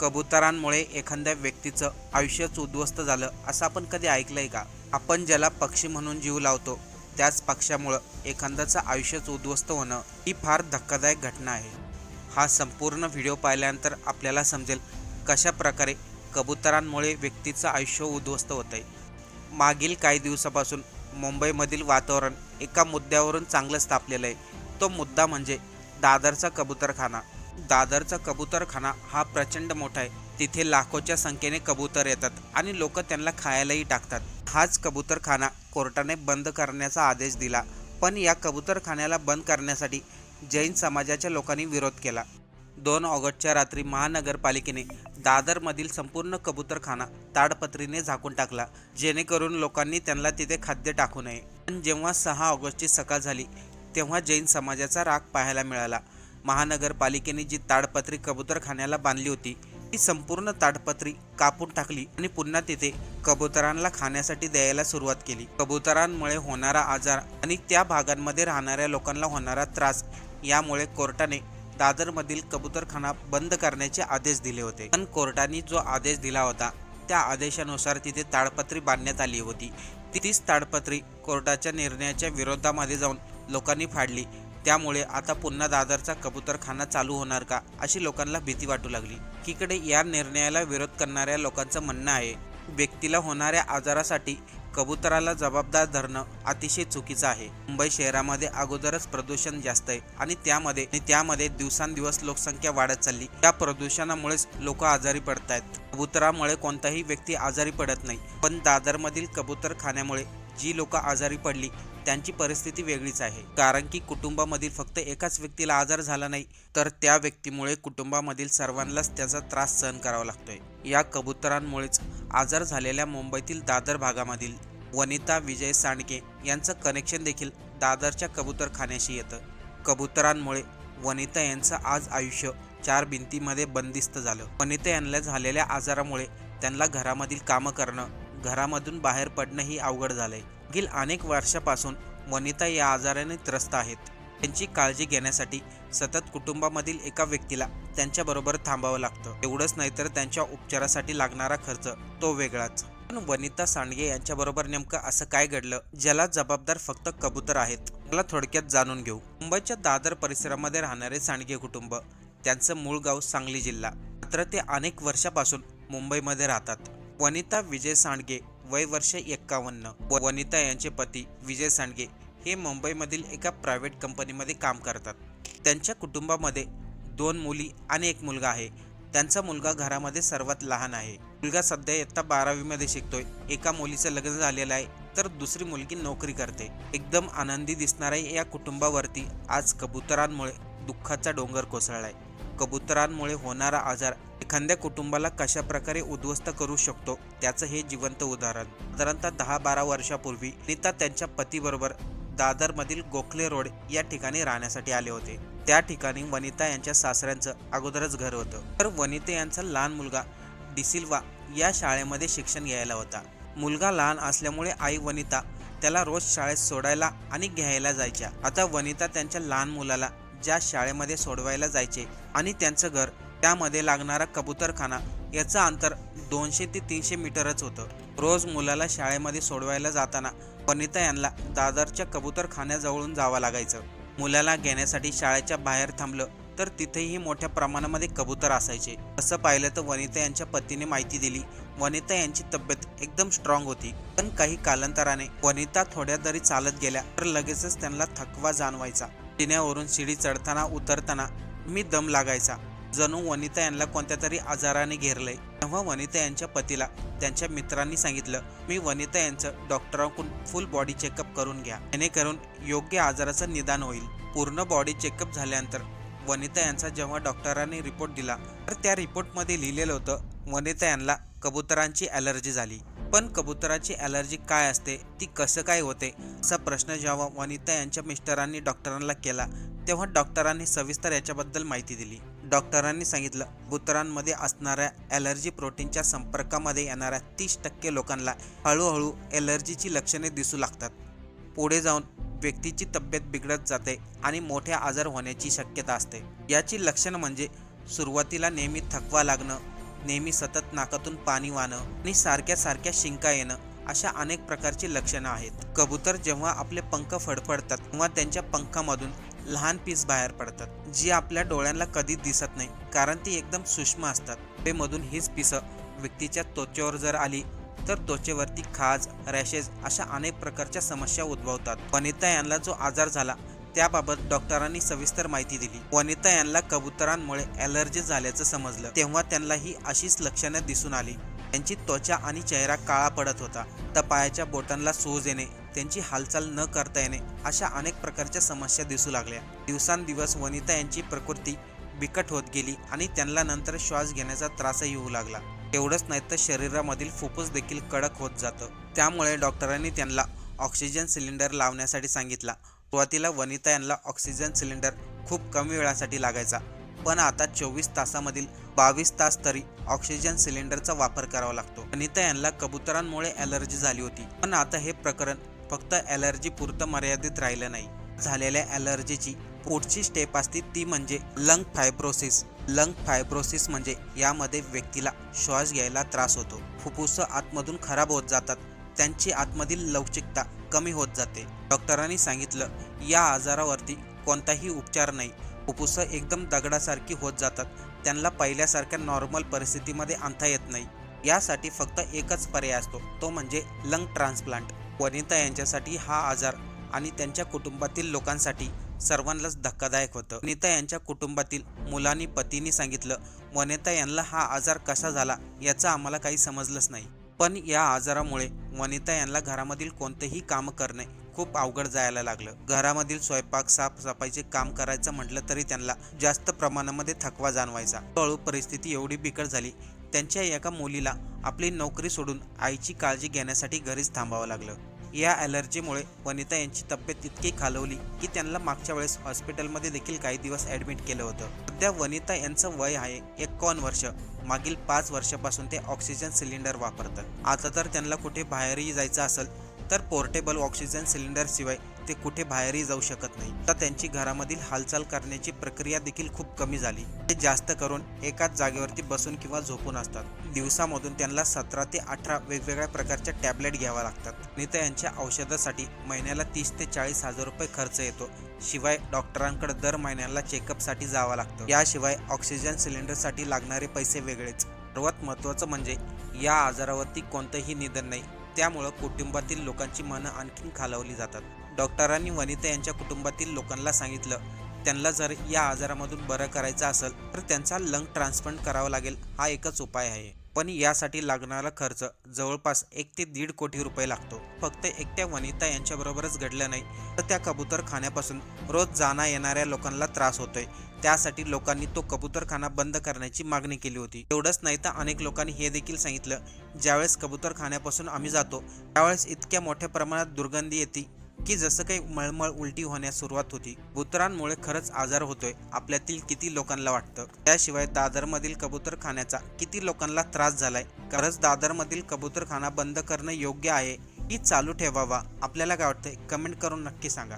कबुतरांमुळे एखाद्या व्यक्तीचं आयुष्यच उद्ध्वस्त झालं असं आपण कधी ऐकलं आहे का? आपण ज्याला पक्षी म्हणून जीव लावतो त्याच पक्षामुळं एखाद्याचं आयुष्यच उद्ध्वस्त होणं ही फार धक्कादायक घटना आहे. हा संपूर्ण व्हिडिओ पाहिल्यानंतर आपल्याला समजेल कशा प्रकारे कबुतरांमुळे व्यक्तीचं आयुष्य उद्ध्वस्त होत आहे मागील काही दिवसापासून मुंबईमधील वातावरण एका मुद्द्यावरून चांगलंच तापलेलं आहे. तो मुद्दा म्हणजे दादरचा कबूतरखाना. दादरचा कबूतरखाना हा प्रचंड मोठा आहे. तिथे लाखोच्या संख्येने कबूतर येतात आणि लोक त्यांना खायलाही टाकतात. हाच कबूतरखाना कोर्टाने बंद करण्याचा आदेश दिला. पण या कबूतरखान्याला बंद करण्यासाठी जैन समाजाच्या लोकांनी विरोध केला. दोन ऑगस्टच्या रात्री महानगरपालिकेने दादरमधील संपूर्ण कबूतरखाना ताडपत्रीने झाकून टाकला जेणेकरून लोकांनी त्यांना तिथे खाद्य टाकू नये. पण जेव्हा सहा ऑगस्टची सकाळ झाली तेव्हा जैन समाजाचा राग पाहायला मिळाला. महानगरपालिकेने जी ताडपत्री कबूतरखान्याला बांधली होती ती संपूर्ण ताडपत्री कापून टाकली आणि पुन्हा तिथे कबुतरांना खाण्यासाठी द्यायला सुरुवात केली. कबुतरांमुळे होणारा आजार आणि त्या भागांमध्ये राहणाऱ्या लोकांना होणारा त्रास यामुळे कोर्टाने दादरमधील कबूतरखाना बंद करण्याचे आदेश दिले होते. पण कोर्टाने जो आदेश दिला होता त्या आदेशानुसार तिथे ताडपत्री बांधण्यात आली होती. तीच ताडपत्री कोर्टाच्या निर्णयाच्या विरोधामध्ये जाऊन लोकांनी फाडली. त्यामुळे आता पुन्हा दादरचा कबूतरखाना चालू होणार का अशी लोकांना भीती वाटू लागली. एकीकडे या निर्णयाला विरोध करणाऱ्या लोकांचं म्हणणं आहे व्यक्तीला होणाऱ्या आजारासाठी कबुतराला जबाबदार धरणं अतिशय चुकीचं आहे. मुंबई शहरामध्ये अगोदरच प्रदूषण जास्त आहे आणि त्यामध्ये त्यामध्ये दिवसांदिवस लोकसंख्या वाढत चालली. त्या प्रदूषणामुळेच लोक आजारी पडत आहेत कबुतरामुळे कोणताही व्यक्ती आजारी पडत नाही. पण दादरमधील कबूतरखान्यामुळे जी लोक आजारी पडली त्यांची परिस्थिती वेगळीच आहे. कारण की कुटुंबामधील फक्त एकाच व्यक्तीला आजार झाला नाही तर त्या व्यक्तीमुळे कुटुंबामधील सर्वांनाच त्याचा त्रास सहन करावा लागतोय. या कबुतरांमुळेच आजार झालेल्या मुंबईतील दादर भागामधील वनिता विजय सांडके यांचं कनेक्शन देखील दादरच्या कबुतरखान्याशी येतं. कबुतरांमुळे वनिता यांचं आज आयुष्य चार भिंतीमध्ये बंदिस्त झालं. वनिता यांना झालेल्या आजारामुळे त्यांना घरामधील कामं करणं घरामधून बाहेर पडणंही अवघड झालंय. मागील अनेक वर्षापासून वनिता या आजाराने त्रस्त आहेत. त्यांची काळजी घेण्यासाठी सतत कुटुंबामधील एका व्यक्तीला त्यांच्याबरोबर थांबावं लागतं. एवढंच नाही तर त्यांच्या उपचारासाठी लागणारा खर्च तो वेगळाच. पण वनिता सांडगे यांच्याबरोबर नेमकं असं काय घडलं ज्याला जबाबदार फक्त कबूतर आहेत मला थोडक्यात जाणून घेऊ. मुंबईच्या दादर परिसरामध्ये राहणारे सांडगे कुटुंब त्यांचं मूळ गाव सांगली जिल्हा. मात्र ते अनेक वर्षापासून मुंबईमध्ये राहतात. वनिता विजय सांडगे वय वर्ष एक्कावन्न. व वनिता यांचे पती विजय सांडगे हे मुंबईमधील एका प्रायव्हेट कंपनीमध्ये काम करतात. त्यांच्या कुटुंबामध्ये दोन मुली आणि एक मुलगा आहे. त्यांचा मुलगा घरामध्ये सर्वात लहान आहे. मुलगा सध्या इयत्ता बारावीमध्ये शिकतोय. एका मुलीचं लग्न झालेलं आहे तर दुसरी मुलगी नोकरी करते. एकदम आनंदी दिसणाऱ्या या कुटुंबावरती आज कबुतरांमुळे दुःखाचा डोंगर कोसळलाय. कबुतरांमुळे होणारा आजार एखाद्या कुटुंबाला कशा प्रकारे उद्ध्वस्त करू शकतो त्याचं हे जिवंत उदाहरण. साधारणतः दहा बारा वर्षापूर्वी नीता त्यांच्या पतीबरोबर दादरमधील गोखले रोड या ठिकाणी राहण्यासाठी आले होते. त्या ठिकाणी वनिता यांच्या सासऱ्यांचं अगोदरच घर होतं. तर वनिता यांचा लहान मुलगा डिसिल्वा या शाळेमध्ये शिक्षण घ्यायला होता. मुलगा लहान असल्यामुळे आई वनिता त्याला रोज शाळेत सोडायला आणि घ्यायला जायच्या. आता वनिता त्यांच्या लहान मुलाला ज्या शाळेमध्ये सोडवायला जायचे आणि त्यांचं घर त्यामध्ये लागणारा कबूतरखाना याचं अंतर दोनशे ते तीनशे मीटरच होतं. रोज मुलाला शाळेमध्ये सोडवायला जाताना वनिता यांना दादरच्या कबूतरखान्याजवळून जावं लागायचं. मुलाला घेण्यासाठी शाळेच्या बाहेर थांबलं तर तिथेही मोठ्या प्रमाणामध्ये कबूतर असायचे. असं पाहिलं तर वनिता यांच्या पतीने माहिती दिली. वनिता यांची तब्येत एकदम स्ट्रॉंग होती. पण काही कालांतराने वनिता थोड्या जरी चालत गेल्या तर लगेचच त्यांना थकवा जाणवायचा. जिन्यावरून शिडी चढताना उतरताना मी दम लागायचा. जणू वनिता यांना कोणत्या तरी आजाराने घेरलंय. तेव्हा वनिता यांच्या पतीला त्यांच्या मित्रांनी सांगितलं मी वनिता यांचं डॉक्टरांकडून फुल बॉडी चेकअप करून घ्या. जेणेकरून योग्य आजाराचं निदान होईल. पूर्ण बॉडी चेकअप झाल्यानंतर वनिता यांचा जेव्हा डॉक्टरांनी रिपोर्ट दिला तर त्या रिपोर्टमध्ये लिहिलेलं होतं वनिता यांना कबुतरांची ॲलर्जी झाली. पण कबुतराची ॲलर्जी काय असते? ती कसं काय होते? असा प्रश्न जेव्हा वनिता यांच्या मिस्टरांनी डॉक्टरांना केला तेव्हा डॉक्टरांनी सविस्तर याच्याबद्दल माहिती दिली. डॉक्टरांनी सांगितलं बुतरांमध्ये असणाऱ्या ॲलर्जी प्रोटीनच्या संपर्कामध्ये येणाऱ्या तीस टक्के लोकांना हळूहळू ॲलर्जीची लक्षणे दिसू लागतात. पुढे जाऊन व्यक्तीची तब्येत बिघडत जाते आणि मोठे आजार होण्याची शक्यता असते. याची लक्षणं म्हणजे सुरुवातीला नेहमी थकवा लागणं नेहमी सतत नाकातून पाणी वाहणं आणि सारख्या सारख्या शिंका येणं अशा अनेक प्रकारची लक्षणं आहेत. कबूतर जेव्हा आपले पंख फडफडतात तेव्हा त्यांच्या पंखामधून लहान पीस बाहेर पडतात जी आपल्या डोळ्यांना कधीच दिसत नाही कारण ती एकदम सूक्ष्म असतात. मधून हीच पिसं व्यक्तीच्या त्वचेवर जर आली तर त्वचेवरती खाज रॅशेस अशा अनेक प्रकारच्या समस्या उद्भवतात. वनिता यांना जो आजार झाला त्याबाबत डॉक्टरांनी सविस्तर माहिती दिली. वनिता यांना कबुतरांमुळे ॲलर्जी झाल्याचं समजलं. तेव्हा त्यांना ही अशीच लक्षणं दिसून आली. त्यांची त्वचा आणि चेहरा काळा पडत होता. तपायाच्या बोटांना सूज येणे त्यांची हालचाल न करता येणे अशा अनेक प्रकारच्या समस्या दिसू लागल्या. दिवसांदिवस वनिता यांची प्रकृती बिकट होत गेली आणि त्यांना नंतर श्वास घेण्याचा त्रासही होऊ लागला. एवढंच नाही तर शरीरामधील फुफ्फुस देखील कडक होत जातं. त्यामुळे डॉक्टरांनी त्यांना ऑक्सिजन सिलेंडर लावण्यासाठी सांगितला. सुरुवातीला वनिता यांना ऑक्सिजन सिलेंडर खूप कमी वेळासाठी लागायचा. पण आता चोवीस तासामधील बावीस तास तरी ऑक्सिजन सिलेंडरचा वापर करावा लागतो. वनिता यांना कबुतरांमुळे ॲलर्जी झाली होती. पण आता हे प्रकरण फक्त ॲलर्जी पुरतं मर्यादित राहिलं नाही. झालेल्या ॲलर्जीची पुढची स्टेप असते ती म्हणजे लंग फायब्रोसिस. लंग फायब्रोसिस म्हणजे यामध्ये व्यक्तीला श्वास घ्यायला त्रास होतो. फुफ्फुसं आतमधून खराब होत जातात. त्यांची आतमधील लवचिकता कमी होत जाते. डॉक्टरांनी सांगितलं या आजारावरती कोणताही उपचार नाही. फुफ्फुसं एकदम दगडासारखी होत जातात. त्यांना पहिल्यासारख्या नॉर्मल परिस्थितीमध्ये आणता येत नाही. यासाठी फक्त एकच पर्याय असतो. तो म्हणजे लंग ट्रान्सप्लांट. वनिता यांच्यासाठी हा आजार आणि त्यांच्या कुटुंबातील लोकांसाठी सर्वांनाच धक्कादायक होतं. वनिता यांच्या कुटुंबातील मुलांनी पतीने सांगितलं वनिता यांना हा आजार कसा झाला याचं आम्हाला काही समजलंच नाही. पण या आजारामुळे वनिता यांना घरामधील कोणतेही काम करणे खूप अवघड जायला लागलं. घरामधील स्वयंपाक साफसफाईचे काम करायचं म्हटलं तरी त्यांना जास्त प्रमाणामध्ये थकवा जाणवायचा. हळू परिस्थिती एवढी बिकट झाली त्यांच्या एका मुलीला आपली नोकरी सोडून आईची काळजी घेण्यासाठी घरीच थांबावं लागलं. या ॲलर्जीमुळे वनिता यांची तब्येत इतकी खालवली की त्यांना मागच्या वेळेस हॉस्पिटलमध्ये देखील काही दिवस ॲडमिट केलं होतं. सध्या वनिता यांचं वय आहे एकावन्न वर्ष. मागील पाच वर्षापासून ते ऑक्सिजन सिलेंडर वापरतात. आता तर त्यांना कुठे बाहेरही जायचं असेल तर पोर्टेबल ऑक्सिजन सिलेंडरशिवाय ते कुठे बाहेरही जाऊ शकत नाही. तर त्यांची घरामधील हालचाल करण्याची प्रक्रिया देखील खूप कमी झाली. ते जास्त करून एकाच जागेवरती बसून किंवा झोपून असतात. दिवसामधून त्यांना सतरा ते अठरा वेगवेगळ्या प्रकारच्या टॅबलेट घ्याव्या लागतात. नेता यांच्या औषधासाठी महिन्याला तीस ते चाळीस हजार रुपये खर्च येतो. शिवाय डॉक्टरांकडे दर महिन्याला चेकअपसाठी जावं लागतं. याशिवाय ऑक्सिजन सिलेंडरसाठी लागणारे पैसे वेगळेच. सर्वात महत्त्वाचं म्हणजे या आजारावरती कोणतंही निधन नाही. त्यामुळं कुटुंबातील लोकांची मनं आणखीन खालावली जातात. डॉक्टरांनी वनिता यांच्या कुटुंबातील लोकांना सांगितलं त्यांना जर या आजारामधून बरं करायचं असेल तर त्यांचा लंग ट्रान्सप्लांट करावा लागेल. हा एकच उपाय आहे. पण यासाठी लागणारा खर्च जवळपास एक ते दीड कोटी रुपये लागतो. फक्त एकट्या वनिता यांच्याबरोबरच घडलं नाही तर त्या कबूतर खाण्यापासून रोज जाणा येणाऱ्या लोकांना त्रास होतोय. त्यासाठी लोकांनी तो कबूतरखाना बंद करण्याची मागणी केली होती. एवढंच नाही तर अनेक लोकांनी हे देखील सांगितलं ज्यावेळेस कबूतर खाण्यापासून आम्ही जातो त्यावेळेस इतक्या मोठ्या प्रमाणात दुर्गंधी येते की जसं काही मळमळ उलटी होण्यास सुरुवात होती बुतरांमुळे खरंच आजार होतोय आपल्यातील किती लोकांना वाटतं? त्याशिवाय दादरमधील कबूतरखान्याचा किती लोकांना त्रास झालाय? खरंच दादरमधील कबूतरखाना बंद करणं योग्य आहे की चालू ठेवावा. आपल्याला काय वाटतंय? कमेंट करून नक्की सांगा.